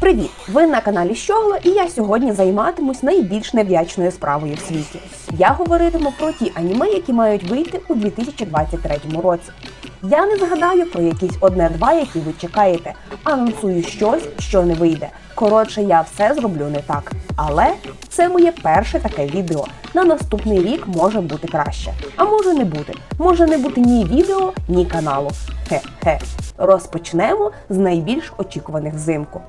Привіт! Ви на каналі Щогла, і я сьогодні займатимусь найбільш невдячною справою в світі. Я говоритиму про ті аніме, які мають вийти у 2023 році. Я не згадаю про якісь одне-два, які ви чекаєте, анонсую щось, що не вийде. Коротше, я все зроблю не так. Але це моє перше таке відео. На наступний рік може бути краще. А може не бути. Може не бути ні відео, ні каналу. Хе-хе. Розпочнемо з найбільш очікуваних взимку.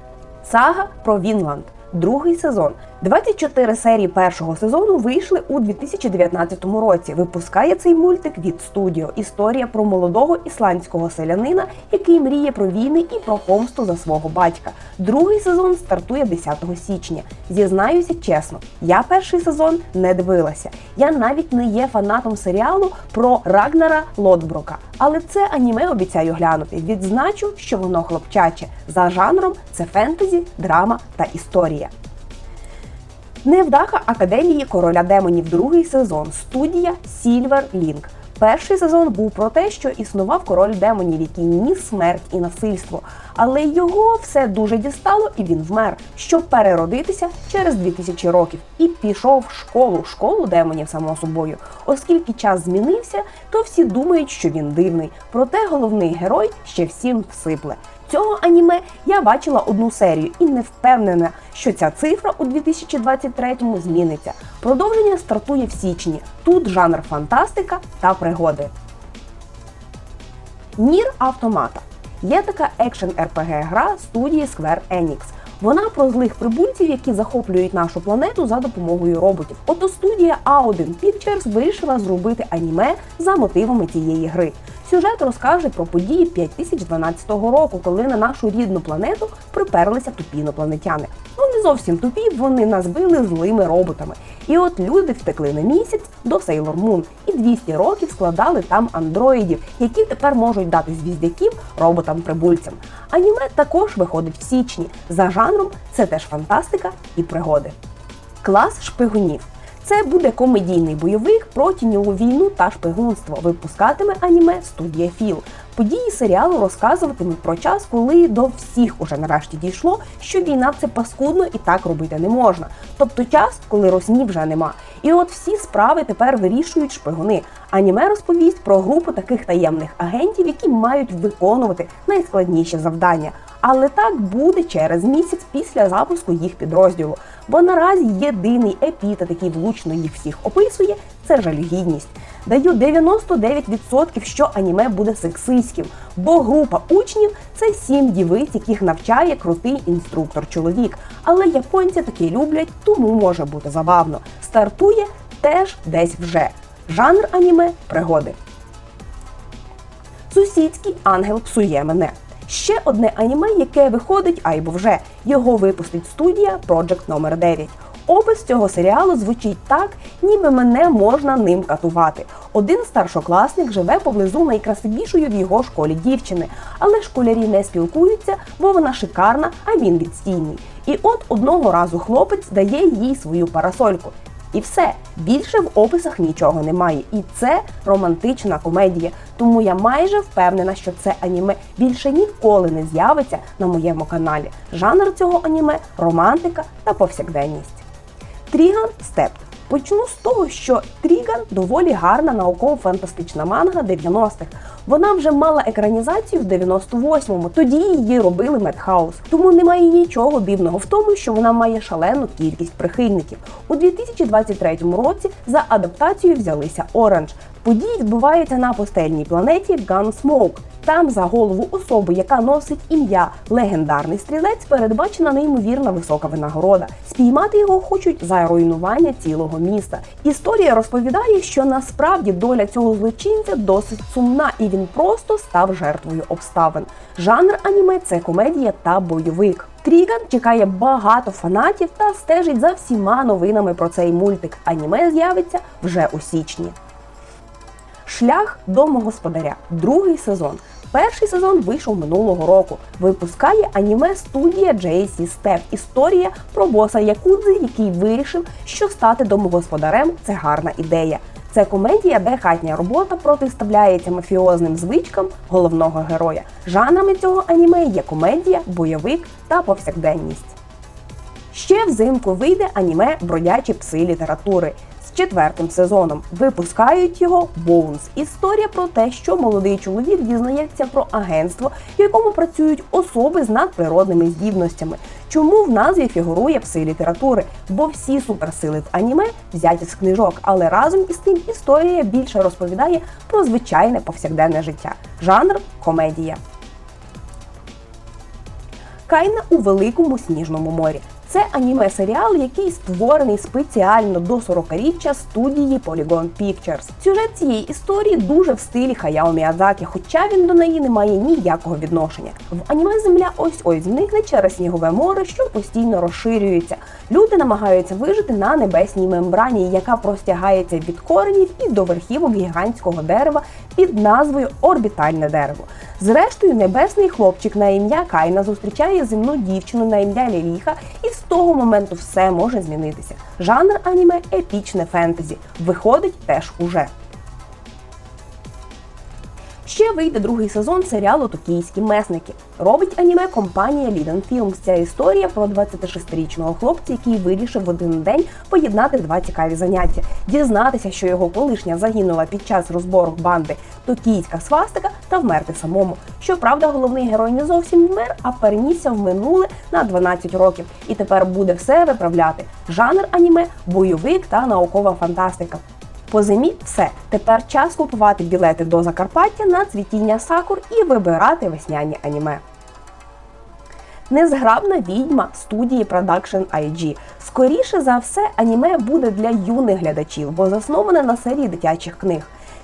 Сага про Вінланд. Другий сезон. 24 серії першого сезону вийшли у 2019 році. Випускає цей мультик від студіо. Історія про молодого ісландського селянина, який мріє про війни і про помсту за свого батька. Другий сезон стартує 10 січня. Зізнаюся чесно, я перший сезон не дивилася. Я навіть не є фанатом серіалу про Рагнара Лотброка. Але це аніме обіцяю глянути. Відзначу, що воно хлопчаче. За жанром це фентезі, драма та історія. Невдаха Академії короля демонів другий сезон. Студія Silver Link. Перший сезон був про те, що існував король демонів, який ніс смерть і насильство. Але його все дуже дістало, і він вмер, щоб переродитися через 2000 років. І пішов в школу, школу демонів, само собою. Оскільки час змінився, то всі думають, що він дивний. Проте головний герой ще всім всипле. Цього аніме я бачила одну серію і не впевнена, що ця цифра у 2023-му зміниться. Продовження стартує в січні. Тут жанр фантастика та пригоди. Нір Автомата є така екшен rpg гра студії Square Enix. Вона про злих прибульців, які захоплюють нашу планету за допомогою роботів. Ото студія A1 Pictures вирішила зробити аніме за мотивами цієї гри. Сюжет розкаже про події 5012 року, коли на нашу рідну планету приперлися тупі інопланетяни. Ну не зовсім тупі, вони нас били злими роботами. І от люди втекли на місяць до Sailor Moon і 200 років складали там андроїдів, які тепер можуть дати звіздяків роботам-прибульцям. Аніме також виходить в січні. За жанром це теж фантастика і пригоди. Клас шпигунів. Це буде комедійний бойовик про тіньову війну та шпигунство. Випускатиме аніме студія Філ. Події серіалу розказуватимуть про час, коли до всіх уже нарешті дійшло, що війна це паскудно і так робити не можна. Тобто час, коли росні вже нема. І от всі справи тепер вирішують шпигуни. Аніме розповість про групу таких таємних агентів, які мають виконувати найскладніші завдання. Але так буде через місяць після запуску їх підрозділу. Бо наразі єдиний епітет, який влучно їх всіх описує, це жалюгідність. Даю 99%, що аніме буде сексистським, бо група учнів це сім дівиць, яких навчає крутий інструктор-чоловік. Але японці таки люблять, тому може бути забавно. Стартує теж десь вже. Жанр аніме пригоди. Сусідський ангел псує мене. Ще одне аніме, яке виходить, айбо вже його випустить студія Project номер 9 Опис цього серіалу звучить так, ніби мене можна ним катувати. Один старшокласник живе поблизу найкрасивішої в його школі дівчини, але школярі не спілкуються, бо вона шикарна, а він відстійний. І от одного разу хлопець дає їй свою парасольку. І все більше в описах нічого немає. І це романтична комедія. Тому я майже впевнена, що це аніме більше ніколи не з'явиться на моєму каналі. Жанр цього аніме романтика та повсякденність. Тріган Степ. Почну з того, що Тріган доволі гарна науково-фантастична манга 90-х. Вона вже мала екранізацію в 98-му, тоді її робили Медхаус. Тому немає нічого дивного в тому, що вона має шалену кількість прихильників. У 2023 році за адаптацію взялися Оранж. Події відбуваються на пустельній планеті Gunsmoke. Там за голову особи, яка носить ім'я легендарний стрілець, передбачена неймовірна висока винагорода. Спіймати його хочуть за руйнування цілого міста. Історія розповідає, що насправді доля цього злочинця досить сумна, і він просто став жертвою обставин. Жанр аніме це комедія та бойовик. Тріган чекає багато фанатів та стежить за всіма новинами про цей мультик. Аніме з'явиться вже у січні. Шлях домогосподаря. Другий сезон. Перший сезон вийшов минулого року. Випускає аніме студія JC Step. Історія про боса Якудзи, який вирішив, що стати домогосподарем це гарна ідея. Це комедія, де хатня робота протиставляється мафіозним звичкам головного героя. Жанрами цього аніме є комедія, бойовик та повсякденність. Ще взимку вийде аніме Бродячі пси літератури четвертим сезоном. Випускають його Боунс. Історія про те, що молодий чоловік дізнається про агентство, в якому працюють особи з надприродними здібностями. Чому в назві фігурує пси літератури? Бо всі суперсили в аніме взяті з книжок, але разом із тим історія більше розповідає про звичайне повсякденне життя. Жанр комедія. Кайна у великому сніжному морі. Це аніме-серіал, який створений спеціально до 40-річчя студії Polygon Pictures. Сюжет цієї історії дуже в стилі Хаяо Міядзакі, хоча він до неї не має ніякого відношення. В аніме земля ось ось зникне через снігове море, що постійно розширюється. Люди намагаються вижити на небесній мембрані, яка простягається від коренів і до верхівок гігантського дерева під назвою Орбітальне дерево. Зрештою, небесний хлопчик на ім'я Кайна зустрічає земну дівчину на ім'я Ліліха, і з того моменту все може змінитися. Жанр аніме епічне фентезі. Виходить теж уже. Ще вийде другий сезон серіалу Токійські месники. Робить аніме компанія Liden Films. Ця історія про 26-річного хлопця, який вирішив в один день поєднати два цікаві заняття, дізнатися, що його колишня загинула під час розборок банди Токійська свастика та вмерти самому. Щоправда, головний герой не зовсім вмер, а перенісся в минуле на 12 років. І тепер буде все виправляти. Жанр аніме, бойовик та наукова фантастика. По зимі все. Тепер час купувати білети до Закарпаття на цвітіння сакур і вибирати весняні аніме. Незграбна відьма студії Production IG. Скоріше за все, аніме буде для юних глядачів, бо засноване на серії дитячих книг.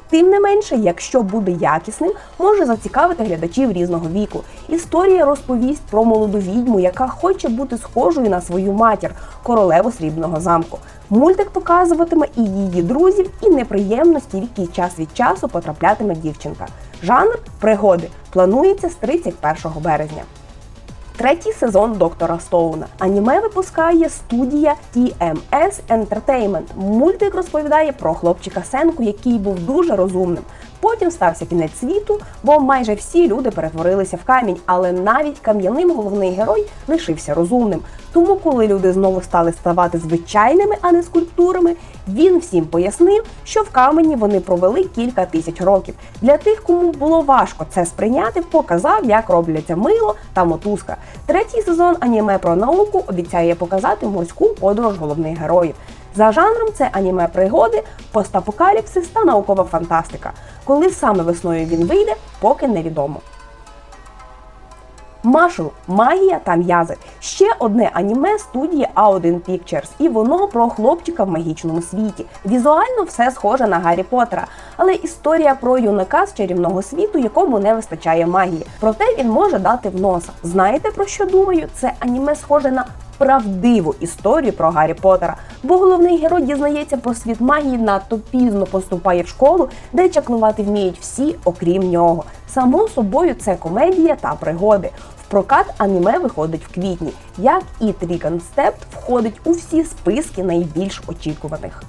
Тим не менше, якщо буде якісним, може зацікавити глядачів різного віку. Історія розповість про молоду відьму, яка хоче бути схожою на свою матір, королеву срібного замку. Мультик показуватиме і її друзів, і неприємності, в які час від часу потраплятиме дівчинка. Жанр пригоди планується з 31 березня. Третій сезон доктора Стоуна. Аніме випускає студія TMS Entertainment. Мультик розповідає про хлопчика Сенку, який був дуже розумним. Потім стався кінець світу, бо майже всі люди перетворилися в камінь, але навіть кам'яним головний герой лишився розумним. Тому, коли люди знову стали ставати звичайними, а не скульптурами, він всім пояснив, що в камені вони провели кілька тисяч років. Для тих, кому було важко це сприйняти, показав, як робляться мило та мотузка. Третій сезон аніме про науку обіцяє показати морську подорож головних героїв. За жанром це аніме пригоди, постапокаліпсис та наукова фантастика. Коли саме весною він вийде, поки невідомо. Машел, магія та м'язи. Ще одне аніме студії A1 Pictures, і воно про хлопчика в магічному світі. Візуально все схоже на Гаррі Поттера, але історія про юнака з чарівного світу, якому не вистачає магії. Проте він може дати в носа. Знаєте про що думаю? Це аніме схоже на правдиву історію про Гаррі Поттера, бо головний герой дізнається про світ магії надто пізно поступає в школу, де чаклувати вміють всі, окрім нього. Само собою, це комедія та пригоди. В прокат аніме виходить в квітні, як і Трікан Степ входить у всі списки найбільш очікуваних.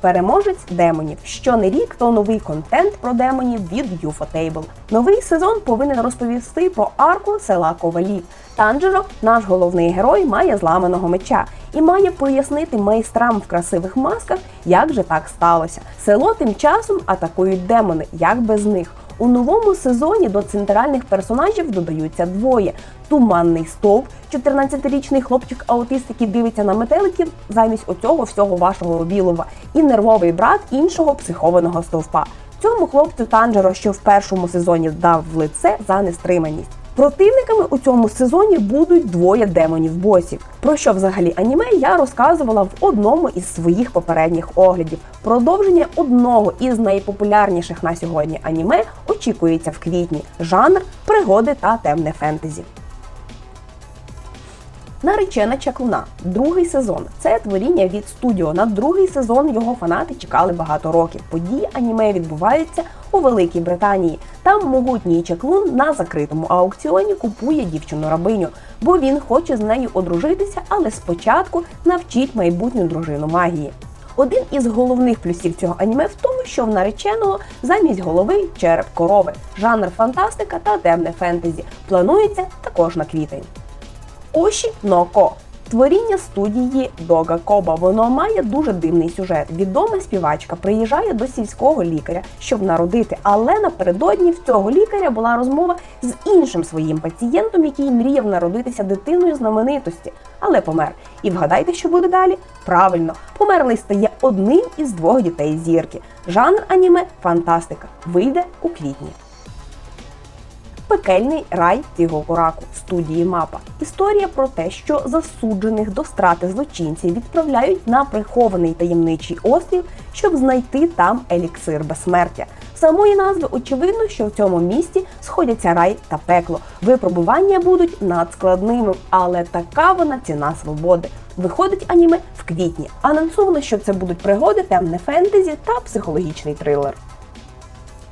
Переможець демонів. Що не рік, то новий контент про демонів від UFO Новий сезон повинен розповісти про арку села Ковалів. Танджеро, наш головний герой, має зламаного меча і має пояснити майстрам в красивих масках, як же так сталося. Село тим часом атакують демони, як без них. У новому сезоні до центральних персонажів додаються двоє: туманний стовп, 14-річний хлопчик аутист, який дивиться на метеликів замість оцього всього вашого білова, і нервовий брат іншого психованого стовпа. Цьому хлопцю Танджеро, що в першому сезоні дав в лице за нестриманість. Противниками у цьому сезоні будуть двоє демонів-босів. Про що взагалі аніме я розказувала в одному із своїх попередніх оглядів. Продовження одного із найпопулярніших на сьогодні аніме очікується в квітні. Жанр пригоди та темне фентезі. Наречена чаклуна, другий сезон. Це творіння від студіо. На другий сезон його фанати чекали багато років. Події аніме відбуваються у Великій Британії. Там могутній чаклун на закритому аукціоні купує дівчину рабиню, бо він хоче з нею одружитися, але спочатку навчить майбутню дружину магії. Один із головних плюсів цього аніме в тому, що в нареченого замість голови череп корови, жанр фантастика та темне фентезі. Планується також на квітень. Оші Ноко. Творіння студії Дога Коба. Воно має дуже дивний сюжет. Відома співачка приїжджає до сільського лікаря, щоб народити, але напередодні в цього лікаря була розмова з іншим своїм пацієнтом, який мріяв народитися дитиною знаменитості, але помер. І вгадайте, що буде далі? Правильно, померлий стає одним із двох дітей зірки. Жанр аніме фантастика. Вийде у квітні. Пекельний рай Тігокураку студії Мапа. Історія про те, що засуджених до страти злочинців відправляють на прихований таємничий острів, щоб знайти там еліксир безсмертя. Самої назви очевидно, що в цьому місті сходяться рай та пекло. Випробування будуть надскладними, але така вона ціна свободи. Виходить аніме в квітні. Анонсовано, що це будуть пригоди, темне фентезі та психологічний трилер.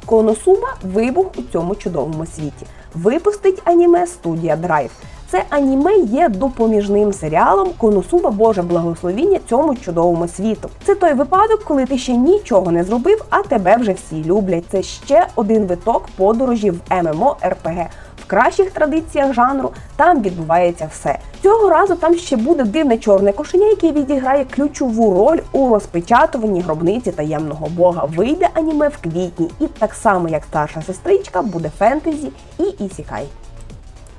Коносуба вибух у цьому чудовому світі. Випустить аніме студія Драйв. Це аніме є допоміжним серіалом Коносуба Боже благословіння цьому чудовому світу. Це той випадок, коли ти ще нічого не зробив, а тебе вже всі люблять. Це ще один виток подорожі в ММО РПГ. В кращих традиціях жанру там відбувається все. Цього разу там ще буде дивне чорне кошеня, яке відіграє ключову роль у розпечатуванні гробниці таємного бога. Вийде аніме в квітні, і так само як старша сестричка буде фентезі і ісікай.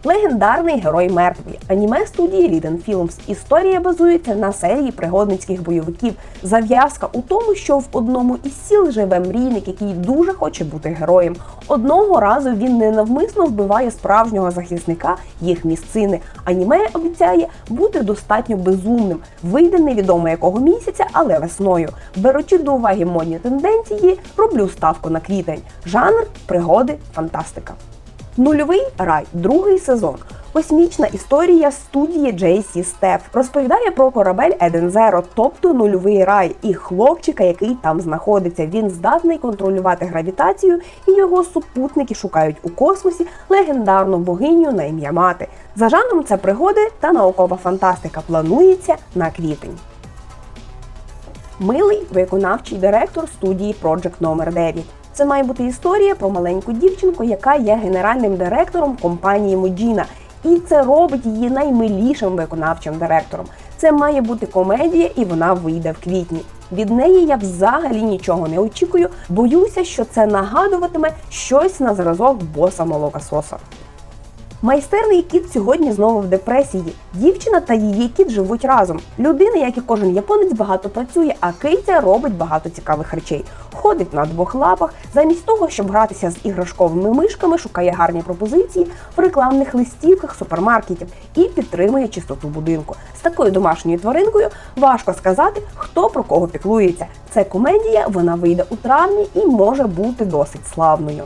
Легендарний герой мертвий. Аніме студії Liden Films. Історія базується на серії пригодницьких бойовиків. Зав'язка у тому, що в одному із сіл живе мрійник, який дуже хоче бути героєм. Одного разу він ненавмисно вбиває справжнього захисника їх місцини. Аніме обіцяє бути достатньо безумним. Вийде невідомо якого місяця, але весною. Беручи до уваги модні тенденції, роблю ставку на квітень. Жанр пригоди, фантастика. Нульовий рай, другий сезон. Космічна історія студії JC Step розповідає про корабель Eden Zero, тобто нульовий рай, і хлопчика, який там знаходиться. Він здатний контролювати гравітацію, і його супутники шукають у космосі легендарну богиню на ім'я мати. За жанром це пригоди та наукова фантастика. Планується на квітень. Милий виконавчий директор студії Project номер 9 Це має бути історія про маленьку дівчинку, яка є генеральним директором компанії Моджіна. І це робить її наймилішим виконавчим директором. Це має бути комедія, і вона вийде в квітні. Від неї я взагалі нічого не очікую. Боюся, що це нагадуватиме щось на зразок боса молокососа. Майстерний кіт сьогодні знову в депресії. Дівчина та її кіт живуть разом. Людина, як і кожен японець, багато працює, а киця робить багато цікавих речей. Ходить на двох лапах, замість того, щоб гратися з іграшковими мишками, шукає гарні пропозиції в рекламних листівках супермаркетів і підтримує чистоту будинку. З такою домашньою тваринкою важко сказати, хто про кого піклується. Це комедія, вона вийде у травні і може бути досить славною.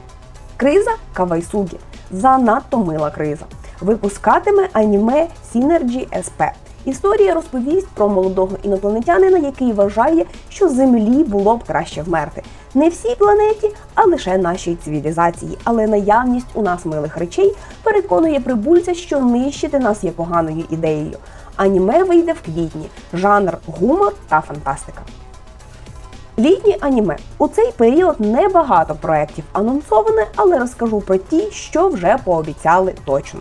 Криза Кавайсугі занадто мила криза. Випускатиме аніме Synergy SP. Історія розповість про молодого інопланетянина, який вважає, що землі було б краще вмерти. Не всій планеті, а лише нашій цивілізації. Але наявність у нас милих речей переконує прибульця, що нищити нас є поганою ідеєю. Аніме вийде в квітні, жанр гумор та фантастика. Літні аніме у цей період небагато проєктів анонсоване, але розкажу про ті, що вже пообіцяли точно.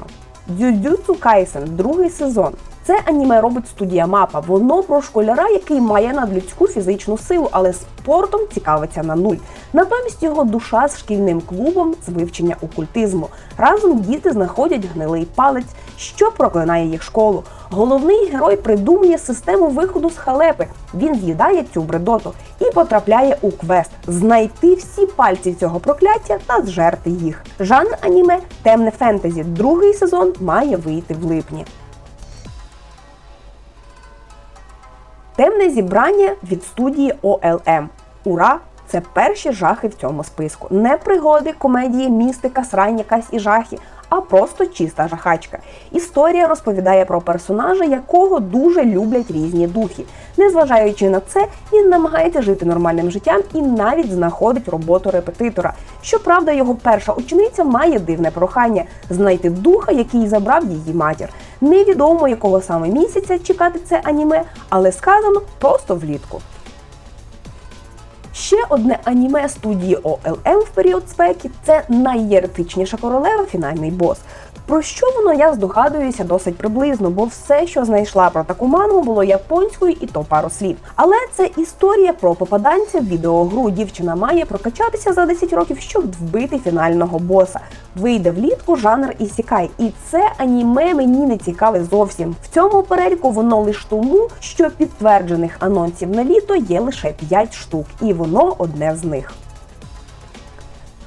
Дзюдзюцу Кайсен, другий сезон. Це аніме робить студія Мапа. Воно про школяра, який має надлюдську фізичну силу, але спортом цікавиться на нуль. Натомість його душа з шкільним клубом з вивчення окультизму. Разом діти знаходять гнилий палець, що проклинає їх школу. Головний герой придумує систему виходу з халепи. Він з'їдає цю бредоту і потрапляє у квест знайти всі пальці цього прокляття та зжерти їх. Жанр аніме темне фентезі. Другий сезон має вийти в липні. Темне зібрання від студії OLM. Ура! Це перші жахи в цьому списку. Не пригоди, комедії, містика, срань якась і жахи, а просто чиста жахачка. Історія розповідає про персонажа, якого дуже люблять різні духи. Незважаючи на це, він намагається жити нормальним життям і навіть знаходить роботу репетитора. Щоправда, його перша учениця має дивне прохання знайти духа, який забрав її матір. Невідомо якого саме місяця чекати це аніме, але сказано просто влітку. Ще одне аніме студії OLM в період спеки це найєретичніша королева, фінальний бос. Про що воно я здогадуюся досить приблизно, бо все, що знайшла про таку мангу, було японською і то пару слів. Але це історія про попаданця в відеогру. Дівчина має прокачатися за 10 років, щоб вбити фінального боса. Вийде влітку жанр ісікай, і це аніме мені не цікаве зовсім. В цьому переліку воно лише тому, що підтверджених анонсів на літо є лише 5 штук, і воно одне з них.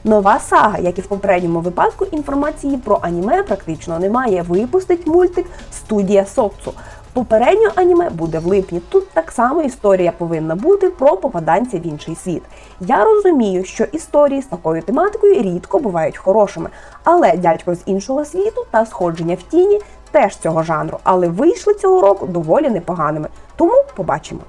Нова сага, як і в попередньому випадку, інформації про аніме практично немає. Випустить мультик студія Соцу. Попередньо аніме буде в липні. Тут так само історія повинна бути про попаданця в інший світ. Я розумію, що історії з такою тематикою рідко бувають хорошими, але дядько з іншого світу та сходження в тіні теж цього жанру, але вийшли цього року доволі непоганими. Тому побачимо.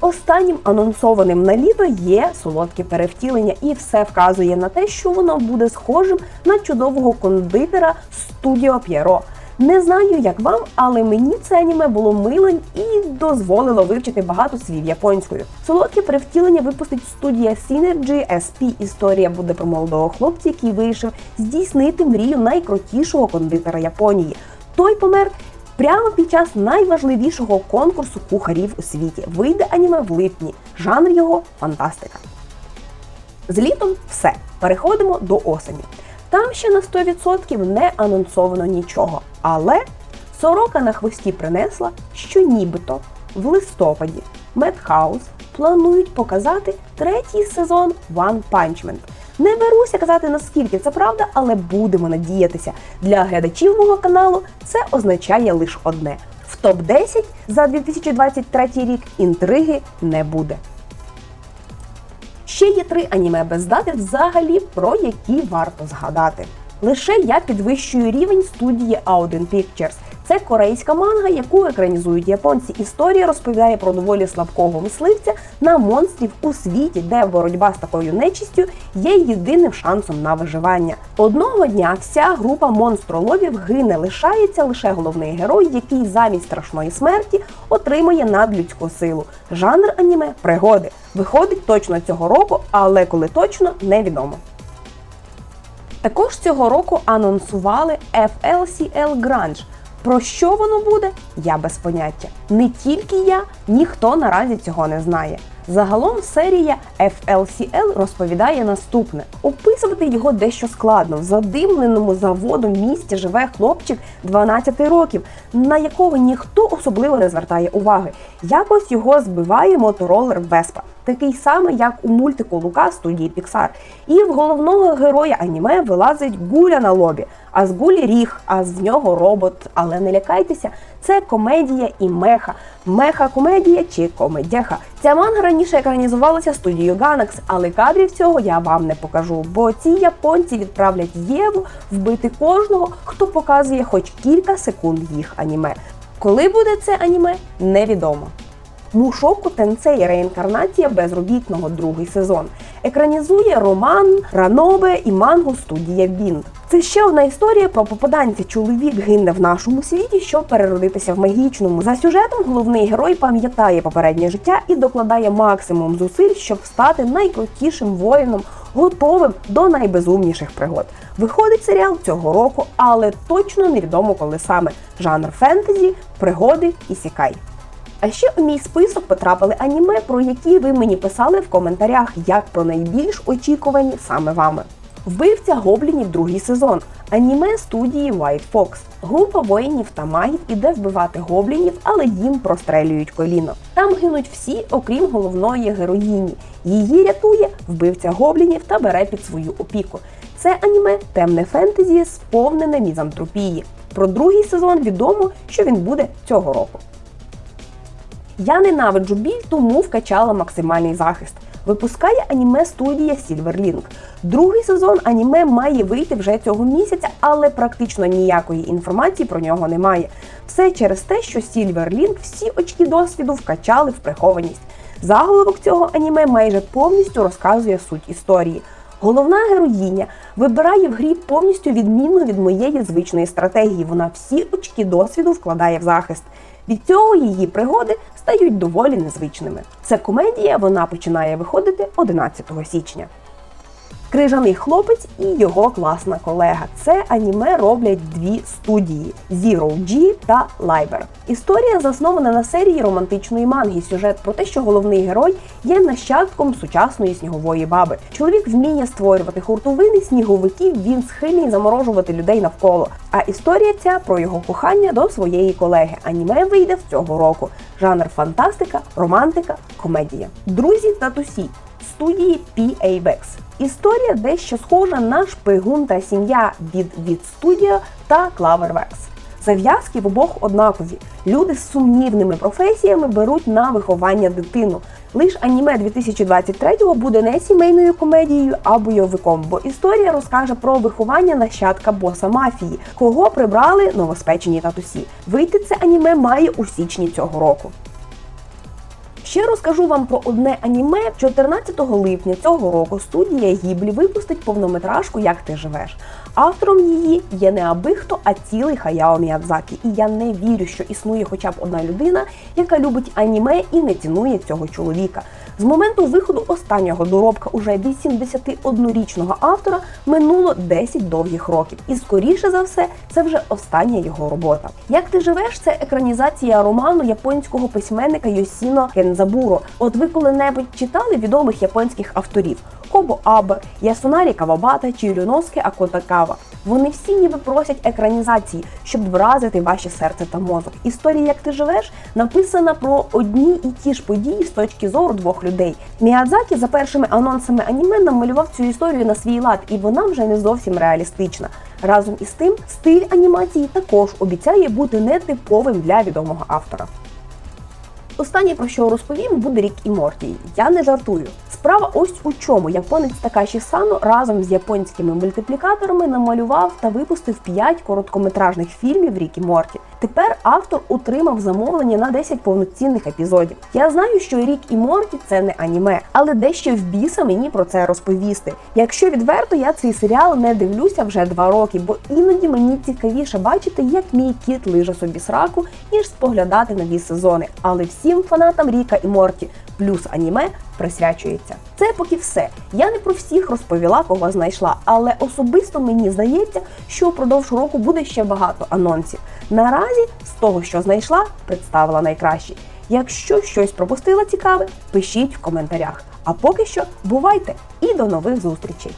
Останнім анонсованим на літо є солодке перевтілення, і все вказує на те, що воно буде схожим на чудового кондитера Студіо П'єро. Не знаю, як вам, але мені це аніме було милим і дозволило вивчити багато слів японською. Солодке перевтілення випустить студія Synergy SP. Історія буде про молодого хлопця, який вирішив здійснити мрію найкрутішого кондитера Японії. Той помер Прямо під час найважливішого конкурсу кухарів у світі вийде аніме в липні. Жанр його фантастика. З літом все. Переходимо до осені. Там ще на 100% не анонсовано нічого. Але сорока на хвості принесла, що нібито в листопаді Медхаус планують показати третій сезон One Punch Man. Не беруся казати наскільки це правда, але будемо надіятися. Для глядачів мого каналу це означає лише одне: в топ 10 за 2023 рік інтриги не буде. Ще є три аніме без дати, взагалі про які варто згадати. Лише я підвищую рівень студії Auden Pictures. Це корейська манга, яку екранізують японці. Історія розповідає про доволі слабкого мисливця на монстрів у світі, де боротьба з такою нечистю є єдиним шансом на виживання. Одного дня вся група монстроловів гине, лишається лише головний герой, який замість страшної смерті отримує надлюдську силу. Жанр аніме пригоди. Виходить точно цього року, але коли точно невідомо. Також цього року анонсували FLCL Grunge. Про що воно буде, я без поняття. Не тільки я, ніхто наразі цього не знає. Загалом серія FLCL розповідає наступне: описувати його дещо складно. В задимленому заводом місті живе хлопчик 12 років, на якого ніхто особливо не звертає уваги. Якось його збиває моторолер Веспа, такий самий, як у мультику Лука студії Pixar. І в головного героя аніме вилазить гуля на лобі. А з гулі ріг, а з нього робот. Але не лякайтеся, це комедія і меха. Меха-комедія чи комедяха. Ця манга раніше екранізувалася студією Gainax, але кадрів цього я вам не покажу, бо ці японці відправлять Єву вбити кожного, хто показує хоч кілька секунд їх аніме. Коли буде це аніме, невідомо. Мушоку Тенцей реінкарнація безробітного другий сезон. Екранізує роман Ранобе і мангу студія Бінд. Це ще одна історія про попаданця. Чоловік гине в нашому світі, щоб переродитися в магічному. За сюжетом головний герой пам'ятає попереднє життя і докладає максимум зусиль, щоб стати найкрутішим воїном, готовим до найбезумніших пригод. Виходить серіал цього року, але точно невідомо коли саме жанр фентезі, пригоди і сікай. А ще у мій список потрапили аніме, про які ви мені писали в коментарях, як про найбільш очікувані саме вами. Вбивця гоблінів другий сезон. Аніме студії White Fox. Група воїнів та магів іде вбивати гоблінів, але їм прострелюють коліно. Там гинуть всі, окрім головної героїні. Її рятує вбивця гоблінів та бере під свою опіку. Це аніме темне фентезі, сповнене мізантропії. Про другий сезон відомо, що він буде цього року. Я ненавиджу біль, тому вкачала максимальний захист. Випускає аніме студія Silverlink. Другий сезон аніме має вийти вже цього місяця, але практично ніякої інформації про нього немає. Все через те, що Silverlink всі очки досвіду вкачали в прихованість. Заголовок цього аніме майже повністю розказує суть історії. Головна героїня вибирає в грі повністю відмінну від моєї звичної стратегії. Вона всі очки досвіду вкладає в захист. Від цього її пригоди стають доволі незвичними. Це комедія, вона починає виходити 11 січня. Крижаний хлопець і його класна колега. Це аніме роблять дві студії: Zero G та Liber. Історія заснована на серії романтичної манги. Сюжет про те, що головний герой є нащадком сучасної снігової баби. Чоловік вміє створювати хуртовини сніговиків. Він схильний заморожувати людей навколо. А історія ця про його кохання до своєї колеги. Аніме вийде в цього року. Жанр фантастика, романтика, комедія. Друзі та тусі студії PA-Vex. Історія дещо схожа на шпигун та сім'я від від Studio та Cloverworks. Зав'язки в обох однакові. Люди з сумнівними професіями беруть на виховання дитину. Лиш аніме 2023-го буде не сімейною комедією, а бойовиком, бо історія розкаже про виховання нащадка боса мафії, кого прибрали новоспечені татусі. Вийти це аніме має у січні цього року. Ще розкажу вам про одне аніме. 14 липня цього року студія Гіблі випустить повнометражку Як ти живеш. Автором її є не аби хто, а цілий Хаяо Міядзакі. І я не вірю, що існує хоча б одна людина, яка любить аніме і не цінує цього чоловіка. З моменту виходу останнього доробка уже 81-річного автора минуло 10 довгих років. І скоріше за все, це вже остання його робота. Як ти живеш? Це екранізація роману японського письменника Йосіно Кензабуро. От ви коли-небудь читали відомих японських авторів? Кобо Абе, Ясунарі Кавабата чи Рюноске Акотакава. Вони всі ніби просять екранізації, щоб вразити ваше серце та мозок. Історія, як ти живеш, написана про одні і ті ж події з точки зору двох людей. Міядзакі за першими анонсами аніме намалював цю історію на свій лад, і вона вже не зовсім реалістична. Разом із тим, стиль анімації також обіцяє бути нетиповим для відомого автора. Останнє про що розповім буде рік і Морті. Я не жартую. Справа ось у чому японець Такаші Сано разом з японськими мультиплікаторами намалював та випустив 5 короткометражних фільмів Рік і Морті. Тепер автор отримав замовлення на 10 повноцінних епізодів. Я знаю, що Рік і Морті це не аніме, але дещо в біса мені про це розповісти. Якщо відверто, я цей серіал не дивлюся вже два роки, бо іноді мені цікавіше бачити, як мій кіт лиже собі сраку, ніж споглядати нові сезони. Але всім фанатам Ріка і Морті плюс аніме присвячується. Це поки все. Я не про всіх розповіла, кого знайшла, але особисто мені здається, що впродовж року буде ще багато анонсів. Наразі з того, що знайшла, представила найкращі. Якщо щось пропустила цікаве, пишіть в коментарях. А поки що бувайте і до нових зустрічей!